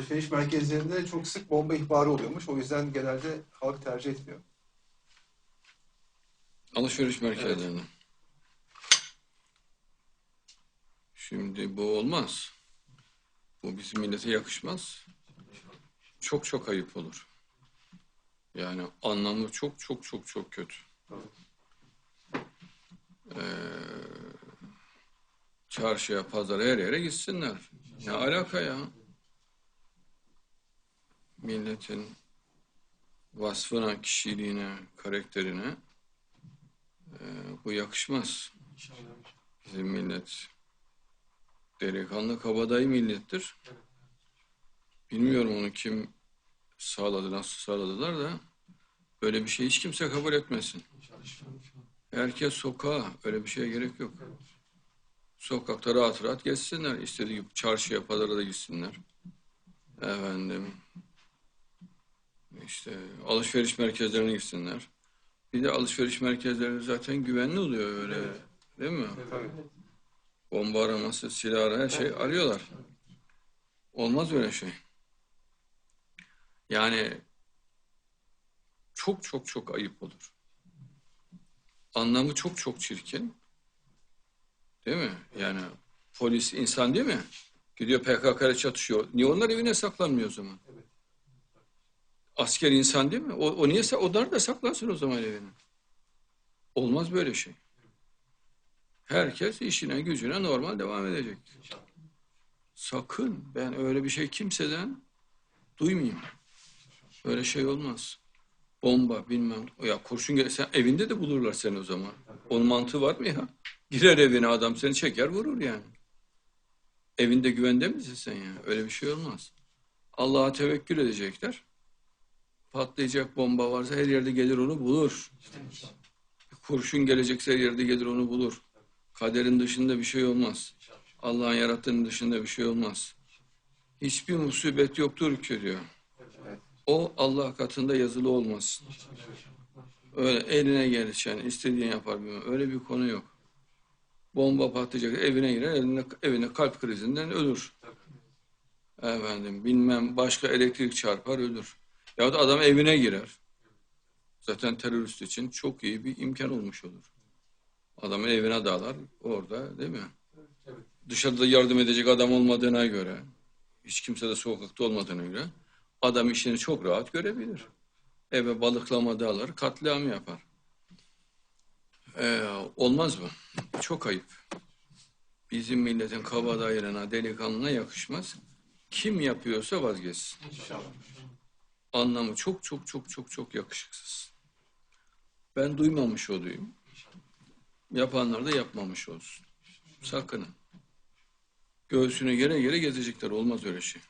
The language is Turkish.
alışveriş merkezlerinde çok sık bomba ihbarı oluyormuş. O yüzden genelde halk tercih etmiyor. Alışveriş merkezlerinde. Şimdi bu olmaz. Bu bizim millete yakışmaz. Çok çok ayıp olur. Yani anlamı çok çok çok çok kötü. Ee, çarşıya, pazara her yere gitsinler. Ne alaka ya? Milletin vasfına, kişiliğine, karakterine e, bu yakışmaz. Bizim millet delikanlı kabadayı millettir. Bilmiyorum onu kim sağladı, nasıl sağladılar da böyle bir şey hiç kimse kabul etmesin. Herkes sokağa, öyle bir şeye gerek yok. Sokakta rahat rahat geçsinler. İstediği gibi çarşıya, pazara da gitsinler. Efendim, işte alışveriş merkezlerine gitsinler. Bir de alışveriş merkezleri zaten güvenli oluyor öyle. Değil mi? Tabii. Bomba araması, silah ara, her şey arıyorlar. Olmaz öyle şey. Yani çok çok çok ayıp olur. Anlamı çok çok çirkin. Değil mi? Yani polis insan değil mi? Gidiyor PKK ile çatışıyor. Niye onlar evine saklanmıyor o zaman? Asker insan değil mi? O, o niye onlar da saklansın o zaman evine? Olmaz böyle şey. Herkes işine gücüne normal devam edecek. Sakın ben öyle bir şey kimseden duymayayım. Öyle şey olmaz. Bomba bilmem. Ya kurşun gel sen evinde de bulurlar seni o zaman. Onun mantığı var mı ya? Girer evine adam seni çeker vurur yani. Evinde güvende misin sen ya? Öyle bir şey olmaz. Allah'a tevekkül edecekler. Patlayacak bomba varsa her yerde gelir onu bulur. Kurşun gelecekse her yerde gelir onu bulur. Kaderin dışında bir şey olmaz. Allah'ın yarattığının dışında bir şey olmaz. Hiçbir musibet yoktur ki diyor. O Allah katında yazılı olmaz. Öyle eline gelişen istediğini yapar bilmem. Öyle bir konu yok. Bomba patlayacak evine girer eline, evine kalp krizinden ölür. Efendim bilmem başka elektrik çarpar ölür. Ya da adam evine girer. Zaten terörist için çok iyi bir imkan olmuş olur. Adamın evine dağlar orada değil mi? Dışarıda yardım edecek adam olmadığına göre, hiç kimse de sokakta olmadığına göre adam işini çok rahat görebilir. Eve balıklama dağlar, katliam yapar. Ee, olmaz mı? Çok ayıp. Bizim milletin kabadayılığına, delikanlına yakışmaz. Kim yapıyorsa vazgeçsin. Anlamı çok çok çok çok çok yakışıksız. Ben duymamış olayım. Yapanlar da yapmamış olsun. Sakının. Göğsüne gere gere gezecekler. Olmaz öyle şey.